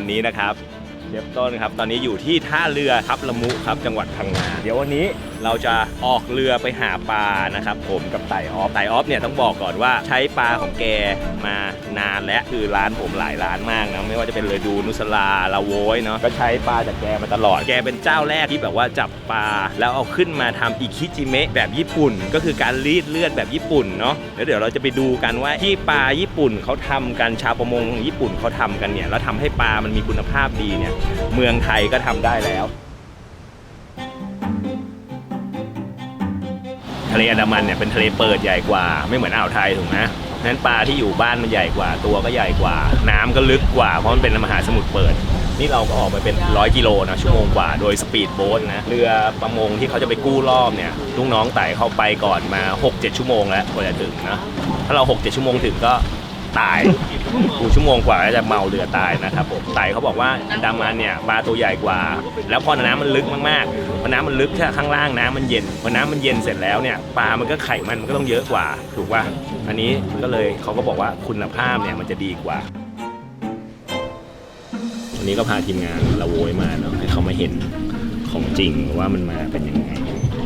วันนี้นะครับเริ่มต้นครับ ตอนนี้อยู่ที่ท่าเรือทับละมุครับจังหวัดพังงาเดี๋ยววันนี้ เราจะออกเรือไปหาปลานะครับ ผมกับไต่ออฟไต่ออฟเนี่ยต้องบอกก่อนว่าใช้ปลาของแกมานานและคือร้านผมหลายร้านมากนะไม่ว่าจะเป็นเรือดูนุสลาลาโวยเนาะก็ใช้ปลาจากแกมาตลอดแกเป็นเจ้าแรกที่แบบว่าจับปลาแล้วเอาขึ้นมาทำอิคิจิเมะแบบญี่ปุ่น ก็คือการรีดเลือดแบบญี่ปุ่นเนาะแล้วเดี๋ยวเราจะไปดูกันว่าที่ปลาญี่ปุ่นเขาทำกันชาวประมงญี่ปุ่นเขาทำกันเนี่ยแล้วทำให้ปลามันมีคุณภาพดีเนี่ยเมืองไทยก็ทำได้แล้ว ทะเลอันดามันเนี่ยเป็นทะเลเปิดใหญ่กว่า ไม่เหมือนอ่าวไทยถูกไหมนั้นปลาที่อยู่บ้านมันใหญ่กว่า ตัวก็ใหญ่กว่า น้ำก็ลึกกว่าเพราะมันเป็นมหาสมุทรเปิด นี่เราก็ออกไปเป็นร้อยกิโลนะชั่วโมงกว่าโดยสปีดโบ๊ทนะเรือประมงที่เขาจะไปกู้รอบเนี่ยลูกน้องไต่เข้าไปก่อนมา 6-7 ชั่วโมงแล้วกว่าจะถึงนะถ้าเรา 6-7 ชั่วโมงถึงก็ตาย กูชั่วโมงกว่าก็จะเมาเรือตายนะครับผมไต่เขาบอกว่าอันดามันเนี่ยปลาตัวใหญ่กว่า แล้วพอน้ำมันลึกมากๆพอน้ำมันลึกแค่ข้างล่างน้ำมันเย็นพอน้ำมันเย็นเสร็จแล้วเนี่ยปลามันก็ไข่มันมันก็ต้องเยอะกว่า ถูกป่ะอันนี้ก็เลยเขาก็บอกว่าคุณภาพเนี่ยมันจะดีกว่าวันนี้ก็พาทีมงานละโวยมาเนาะให้เขามาเห็นของจริงว่ามันมาเป็นยังไง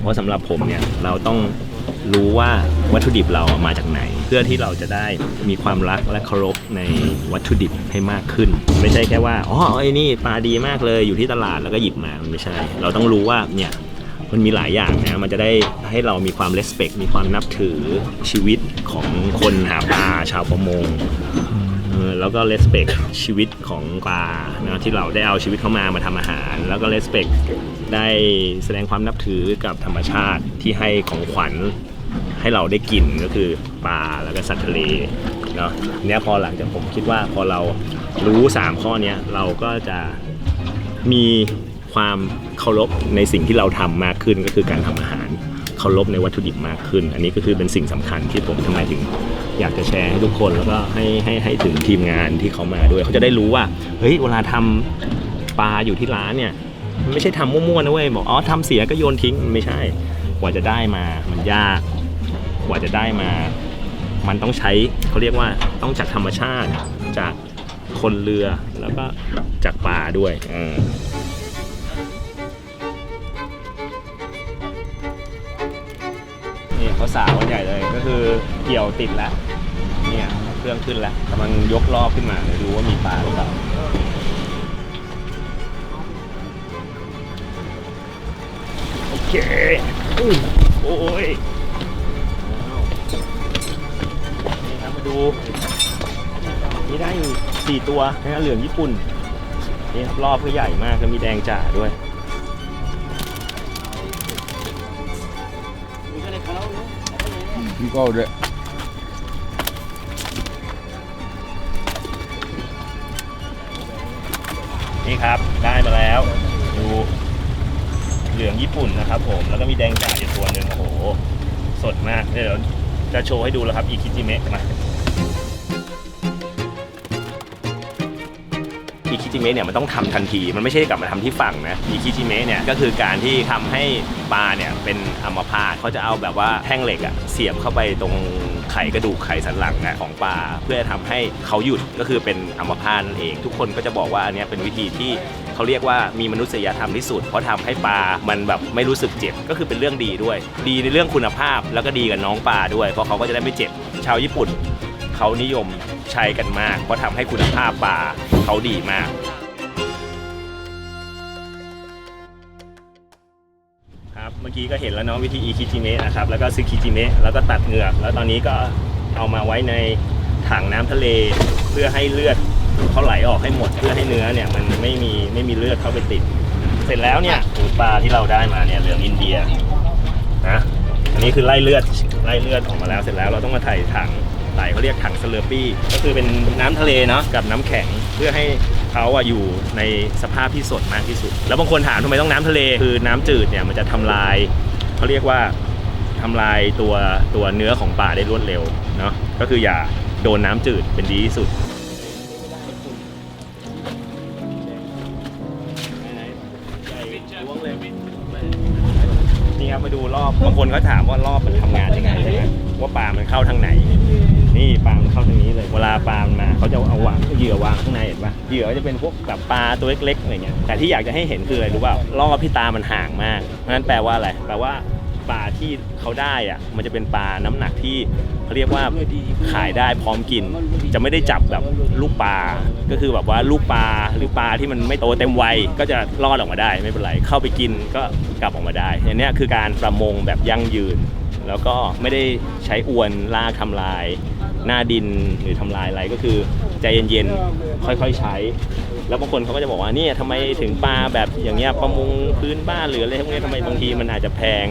เพราะสำหรับผมเนี่ยเราต้องรู้ว่าวัตถุดิบเรามาจากไหน เพื่อที่เราจะได้มีความรักและเคารพในวัตถุดิบให้มากขึ้น ไม่ใช่แค่ว่าอ๋อไอ้นี่ปลาดีมากเลยอยู่ที่ตลาดแล้วก็หยิบมามันไม่ใช่ เราต้องรู้ว่าเนี่ยมันมีหลายอย่างนะ มันจะได้ให้เรามีความเลสเ c t มีความนับถือชีวิตของคนหาปลาชาวประมง แล้วก็ respect ชีวิตของปลานะที่เราได้เอาชีวิตเขามามาทำอาหาร แล้วก็ respect ได้แสดงความนับถือกับธรรมชาติที่ให้ของขวัญ ให้เราได้กินก็คือปลาแล้วก็สัตว์ทะเลเนาะเนี่ยพอหลังจากผมคิดว่าพอเรารู้ 3 ข้อเนี้ยเราก็จะมีความเคารพในสิ่งที่เราทำมากขึ้นก็คือการทำอาหารเคารพในวัตถุดิบมากขึ้น อันนี้ก็คือเป็นสิ่งสำคัญที่ผมทำไมถึงอยากจะแชร์ให้ทุกคนแล้วก็ให้ให้ให้ถึงทีมงานที่เขามาด้วย เขาจะได้รู้ว่าเฮ้ยเวลาทำปลาอยู่ที่ร้านเนี่ยไม่ใช่ทำมั่วๆนะเว้ยบอกอ๋อทำเสียก็โยนทิ้งไม่ใช่กว่าจะได้มามันยาก กว่าจะได้มา มันต้องใช้เขาเรียกว่าต้องจากธรรมชาติจากคนเรือแล้วก็จากปลาด้วยอนี่เขาสาวกันใหญ่เลยก็คือเกี่ยวติดแล้วเนี่ยเครื่องขึ้นแล้วกำลังยกรอบขึ้นมาเลยดูว่ามีปลาหรือเปล่าโอเคโอ้ย ดู นี่ได้อยู่สี่ตัวนะเหลืองญี่ปุ่นนี่ครับรอบก็ใหญ่มากแล้วมีแดงจ่าด้วยพี่ก็ด้วยนี่ครับได้มาแล้ว ดูเหลืองญี่ปุ่นนะครับผมแล้วก็มีแดงจ่าอยู่ตัวหนึ่งโอ้โห สดมากเดี๋ยวจะโชว์ให้ดูแล้วครับอีคิจิเมะมา อีคิจิเมะเนี่ยมันต้องทำทันที มันไม่ใช่กลับมาทำที่ฝั่งนะอีคิจิเมะเนี่ยก็คือการที่ทำให้ปลาเนี่ยเป็นอัมพาตเขาจะเอาแบบว่าแท่งเหล็กอะเสียบเข้าไปตรงไขกระดูกไขสันหลังอะของปลาเพื่อทำให้เขาหยุดก็คือเป็นอัมพาตนั่นเอง ทุกคนก็จะบอกว่าอันเนี้ยเป็นวิธีที่เขาเรียกว่ามีมนุษยธรรมที่สุด เพราะทำให้ปลามันแบบไม่รู้สึกเจ็บก็คือเป็นเรื่องดีด้วย ดีในเรื่องคุณภาพแล้วก็ดีกับน้องปลาด้วย เพราะเขาก็จะได้ไม่เจ็บชาวญี่ปุ่นเขานิยม ใช้กันมาก เพราะทำให้คุณภาพปลาเขาดีมาก ครับ เมื่อกี้ก็เห็นแล้วเนาะวิธีอีคิจิเมะนะครับ แล้วก็ซึคิจิเมะแล้วก็ตัดเหงือก แล้วตอนนี้ก็เอามาไว้ในถังน้ำทะเล เพื่อให้เลือดเขาไหลออกให้หมด เพื่อให้เนื้อเนี่ยมันไม่มีไม่มีเลือดเข้าไปติด เสร็จแล้วเนี่ยปลาที่เราได้มาเนี่ยเหลืองอินเดียนะ อันนี้คือไล่เลือดไล่เลือดออกมาแล้วเสร็จแล้วเราต้องมาถ่ายถัง ไหลเขาเรียกถังสเลอร์ปี้ก็คือเป็นน้ำทะเลเนาะกับน้ำแข็งเพื่อให้เขาอะอยู่ในสภาพที่สดมากที่สุด แล้วบางคนถามทำไมต้องน้ำทะเล คือน้ำจืดเนี่ยมันจะทำลายเขาเรียกว่าทำลายตัวตัวเนื้อของปลาได้รวดเร็วเนาะก็คืออย่าโดนน้ำจืดเป็นดีที่สุดนี่ครับมาดูรอบบางคนเขาถามว่ารอบมันทำงานยังไงใช่ไหมว่าปลามันเข้าทางไหน นี่ปลามันเข้าทางนี้เลย เวลาปลามันมาเขาจะเอาวางเหยื่อวางข้างในเห็นปะเหยื่อก็จะเป็นพวกแบบปลาตัวเล็กๆอะไรเงี้ยแต่ที่อยากจะให้เห็นคืออะไรรู้เปล่ารอบที่ตามันห่างมากเพราะฉะนั้นแปลว่าอะไรแปลว่าปลาที่เขาได้อะมันจะเป็นปลาน้ำหนักที่เขาเรียกว่าขายได้พร้อมกิน จะไม่ได้จับแบบลูกปลา ก็คือแบบว่าลูกปลาหรือปลาที่มันไม่โตเต็มวัยก็จะรอดออกมาได้ไม่เป็นไรเข้าไปกินก็กลับออกมาได้อันนี้คือการประมงแบบยั่งยืน แล้วก็ไม่ได้ใช้อวนล่าทำลาย หน้าดินหรือทำลายอะไรก็คือใจเย็นๆค่อยๆใช้ แล้วบางคนเขาก็จะบอกว่าเนี่ยทำไมถึงปลาแบบอย่างเงี้ยประมงพื้นบ้านหรืออะไรพวกนี้ทำไมบางทีมันอาจจะแพง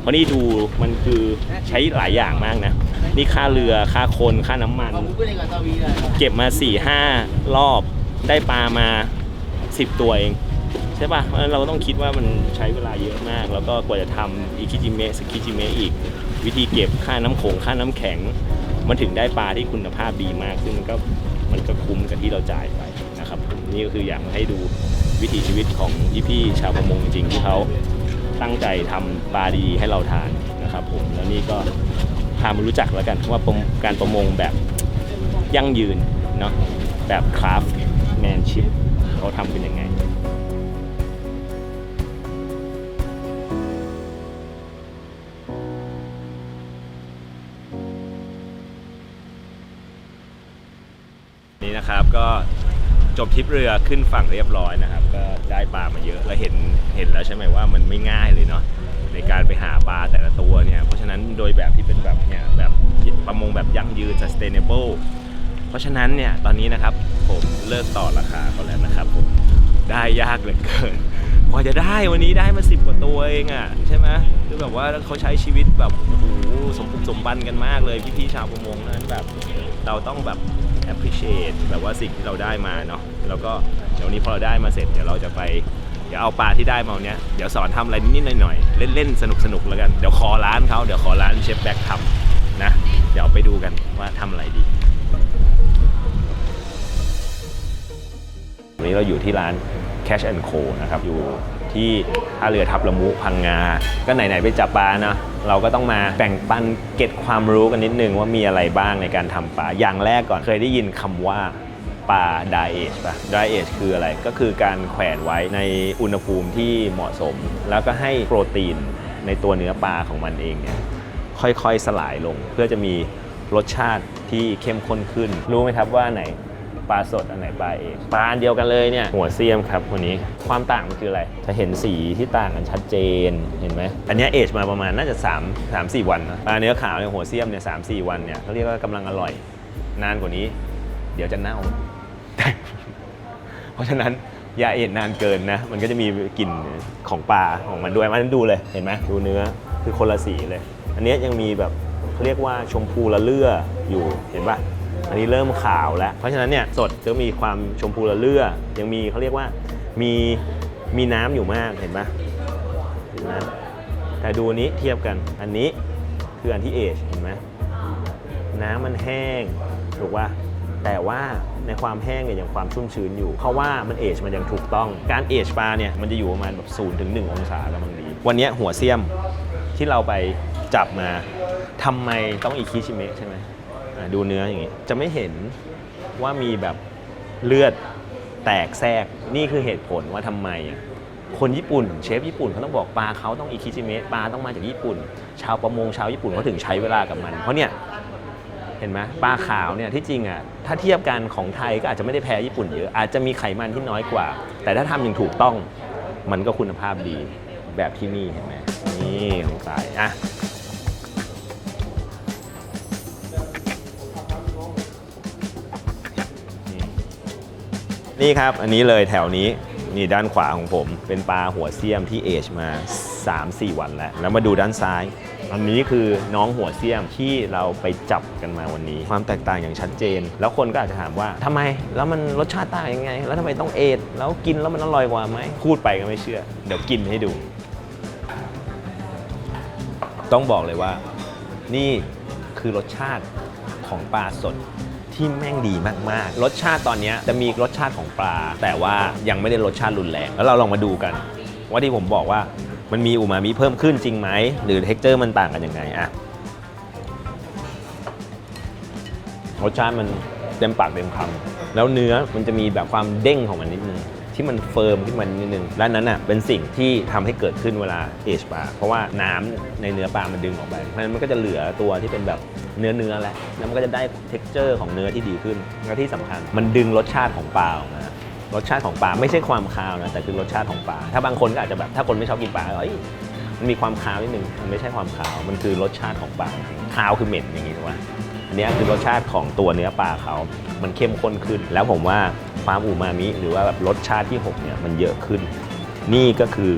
เพราะนี่ดูมันคือใช้หลายอย่างมากนะนี่ค่าเรือค่าคนค่าน้ำมัน เก็บมา4ี่ห้ารอบได้ปลามา 10 ตัวเองใช่ป่ะเพราะเราต้องคิดว่ามันใช้เวลาเยอะมาก แล้วก็กว่าจะทำอิคิจิเมะสกิจิเมะอีก วิธีเก็บค่าน้ำโขงค่าน้ำแข็ง มันถึงได้ปลาที่คุณภาพดีมาก ซึ่งมันก็มันก็คุ้มกับที่เราจ่ายไปนะครับผมนี่ก็คืออยากมาให้ดูวิถีชีวิตของพี่ๆชาวประมงจริงที่เขาตั้งใจทำปลาดีให้เราทานนะครับผมแล้วนี่ก็พามารู้จักแล้วกันว่าการประมงแบบยั่งยืนเนาะแบบคราฟแมนชิพเขาทำเป็นยังไง นี่นะครับก็จบทริปเรือขึ้นฝั่งเรียบร้อยนะครับ ก็ได้ปลามาเยอะแล้วเห็นเห็นแล้วใช่ไหมว่ามันไม่ง่ายเลยเนาะในการไปหาปลาแต่ละตัวเนี่ย เพราะฉะนั้นโดยแบบที่เป็นแบบเนี่ยแบบประมงแบบยั่งยืน sustainable เพราะฉะนั้นเนี่ยตอนนี้นะครับผมเลิกต่อราคาเขาแล้วนะครับผมได้ยากเหลือเกินกว่าจะได้วันนี้ได้มาสิบกว่าตัวเองอะ่ะใช่ไหมคือแบบว่าเขาใช้ชีวิตแบบโอ้โหสมบุกสมบันกันมากเลยพี่ๆชาวประมงนั้นแบบเราต้องแบบ appreciate แบบว่าสิ่งที่เราได้มาเนาะแล้วก็เดี๋ยวนี้พอเราได้มาเสร็จเดี๋ยวเราจะไปเดี๋ยวเอาปลาที่ได้มาวันเนี้ยเดี๋ยวสอนทำอะไรนิดๆหน่อยๆเล่นๆสนุกๆแล้วกันเดี๋ยวขอร้านเขาเดี๋ยวขอร้านเชฟแบ็คทำนะเดี๋ยวไปดูกันว่าทำอะไรดีวันนี้เราอยู่ที่ร้าน Cash and Co นะครับอยู่ที่ท่าเรือทับละมุพังงา ก็ไหนๆไปจับปลาเนาะ เราก็ต้องมาแบ่งปันเก็ตความรู้กันนิดนึงว่ามีอะไรบ้างในการทำปลาอย่างแรกก่อนเคยได้ยินคำว่าปลา dry age ป่ะ dry age คืออะไรก็คือการแขวนไว้ในอุณหภูมิที่เหมาะสม แล้วก็ให้โปรตีนในตัวเนื้อปลาของมันเองเนี่ยค่อยๆสลายลง เพื่อจะมีรสชาติที่เข้มข้นขึ้น รู้ไหมครับว่าไหน ปลาสดอันไหนปลาเอกปลาอันเดียวกันเลยเนี่ยหัวเซียมครับวันนี้ความต่างมันคืออะไร จะเห็นสีที่ต่างกันชัดเจนเห็นไหมอันนี้เอจมาประมาณน่าจะ 3 3 4 วันนะปลาเนื้อขาวเนี่ยหัวเซียมเนี่ยสามสี่วันเนี่ยเขาเรียกว่ากำลังอร่อย นานกว่านี้ เดี๋ยวจะเน่า เพราะฉะนั้นอย่าเอ็นนานเกินนะ มันก็จะมีกลิ่นของปลาของมันด้วยมันดูเลยเห็นไหมดูเนื้อคือคนละสีเลย อันนี้ยยังมีแบบเขาเรียกว่าชมพูละเลื่ออยู่เห็นปะ อันนี้เริ่มขาวแล้ว เพราะฉะนั้นเนี่ยสดจะมีความชมพูละเลื่อ ยังมีเขาเรียกว่ามีมีน้ำอยู่มากเห็นปะเห็นไหมแต่ดูนี้เทียบกันอันนี้คืออันที่เอชเห็นไหมน้ำมันแห้งถูกว่าแต่ว่าในความแห้งเนี่ยยังความชุ่มชื้นอยู่ เพราะว่ามันเอชมันยังถูกต้องการเอชปลาเนี่ยมันจะอยู่ประมาณแบบศูนย์ถึงหนึ่งองศากำลังดี วันนี้หัวเสียมที่เราไปจับมาทำไมต้องอิคิชิเมะใช่ไหม ดูเนื้ออย่างงี้ จะไม่เห็นว่ามีแบบเลือดแตกแทรกนี่คือเหตุผลว่าทำไม คนญี่ปุ่นเชฟญี่ปุ่นเขาต้องบอกปลาเขาต้องอิคิจิเมะปลาต้องมาจากญี่ปุ่น ชาวประมงชาวญี่ปุ่นเขาถึงใช้เวลากับมัน เพราะเนี่ยเห็นไหมปลาขาวเนี่ยที่จริงอะถ้าเทียบกันของไทยก็อาจจะไม่ได้แพ้ญี่ปุ่นเยอะอาจจะมีไขมันที่น้อยกว่า แต่ถ้าทำอย่างถูกต้องมันก็คุณภาพดีแบบที่นี่เห็นไหมนี่ของสายอะ นี่ครับ อันนี้เลยแถวนี้นี่ด้านขวาของผม เป็นปลาหัวเสียมที่เอจมา 3-4 วันแล้ว แล้วมาดูด้านซ้าย อันนี้คือน้องหัวเสียมที่เราไปจับกันมาวันนี้ ความแตกต่างอย่างชัดเจน แล้วคนก็อาจจะถามว่าทำไมแล้วมันรสชาติต่างยังไง แล้วทำไมต้องเอจแล้วกินแล้วมันอร่อยกว่าไหมพูดไปก็ไม่เชื่อ เดี๋ยวกินให้ดู ต้องบอกเลยว่า นี่คือรสชาติของปลาสด ที่แม่งดีมากๆ รสชาติตอนนี้จะมีรสชาติของปลา แต่ว่ายังไม่ได้รสชาติรุนแรงแล้วเราลองมาดูกัน ว่าที่ผมบอกว่ามันมีอูมามิเพิ่มขึ้นจริงไหมหรือเท็กเจอร์มันต่างกันยังไงอะรสชาติมันเต็มปากเต็มคำแล้วเนื้อมันจะมีแบบความเด้งของมันนิดนึง ที่มันเฟิร์มขึ้นมานิดนึงและนั้นอะเป็นสิ่งที่ทำให้เกิดขึ้นเวลาเอชปลาเพราะว่าน้ำในเนื้อปลามันดึงออกไปเพราะฉะนั้นมันก็จะเหลือตัวที่เป็นแบบเนื้อเนื้อๆแล้วแล้วมันก็จะได้ t e x t อร์ของเนื้อที่ดีขึ้นและที่สำคัญ มันดึงรสชาติของปลาออกมารสชาติของปลาไม่ใช่ความคาวนะแต่คือรสชาติของปลาถ้าบางคนก็อาจจะแบบถ้าคนไม่ชอบกินปลาเอ้ยมันมีความคาวนิดนึงมันไม่ใช่ความคาวมันคือรสชาติของปลาคาวคือเหม็นอย่างนี้ถูกไหมอันนี้คือรสชาติของตัวเนื้อปลาเขา มันเข้มข้นขึ้น แล้วผมว่า ความอูมามิ หรือว่าแบบรสชาติที่6เนี่ยมันเยอะขึ้น นี่ก็คือ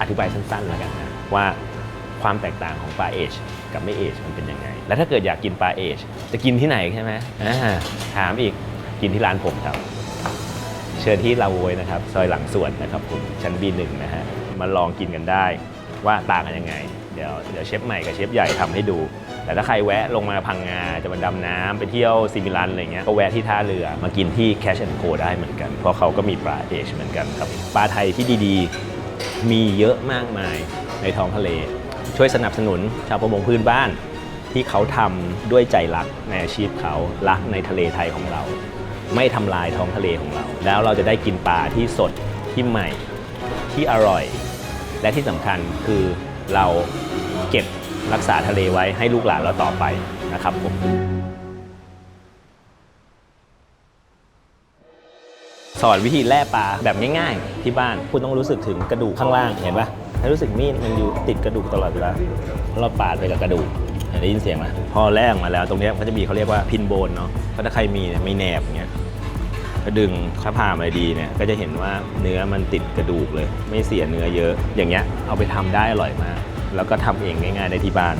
อธิบายสั้นๆแล้วกันนะว่าความแตกต่างของปลาเอชกับไม่เอชมันเป็นยังไง แล้วถ้าเกิดอยากกินปลาเอชจะกินที่ไหนใช่ไหมอ่าถามอีกกินที่ร้านผมครับ เชิญที่ลาโวยนะครับ ซอยหลังสวนนะครับผมชั้น B1 นะฮะมาลองกินกันได้ว่าต่างกันยังไง เดี๋ยวเดี๋ยวเชฟใหม่กับเชฟใหญ่ทำให้ดู แต่ถ้าใครแวะลงมาพังงาจะมาดำน้ำไปเที่ยวซิมิลันอะไรเงี้ยก็แวะที่ท่าเรือมากินที่ Cash and Co ได้เหมือนกัน เพราะเขาก็มีปลาเอชเหมือนกันครับปลาไทยที่ดีๆ มีเยอะมากมายในท้องทะเล ช่วยสนับสนุนชาวประมงพื้นบ้านที่เขาทำด้วยใจรักในอาชีพเขารักในทะเลไทยของเรา ไม่ทำลายท้องทะเลของเรา แล้วเราจะได้กินปลาที่สดที่ใหม่ที่อร่อย และที่สำคัญคือ เราเก็บรักษาทะเลไว้ให้ลูกหลานเราต่อไปนะครับผมสอนวิธีแล่ปลาแบบง่ายๆ ที่บ้านคุณต้องรู้สึกถึงกระดูกข้างล่างเห็นปะให้รู้สึกมีดมันอยู่ติดกระดูกตลอดเวลาเราปาดไปกับกระดูกเห็นได้ยินเสียงไหมพอแล่มาแล้วตรงนี้เขาจะมีเขาเรียกว่าพินโบนเนาะถ้าใครมีเนี่ยไม่แนบเงี้ย ดึงถ้าผ่ามาดีเนี่ยก็จะเห็นว่าเนื้อมันติดกระดูกเลย ไม่เสียเนื้อเยอะ อย่างเงี้ยเอาไปทำได้อร่อยมาก แล้วก็ทำเองง่ายๆได้ที่บ้าน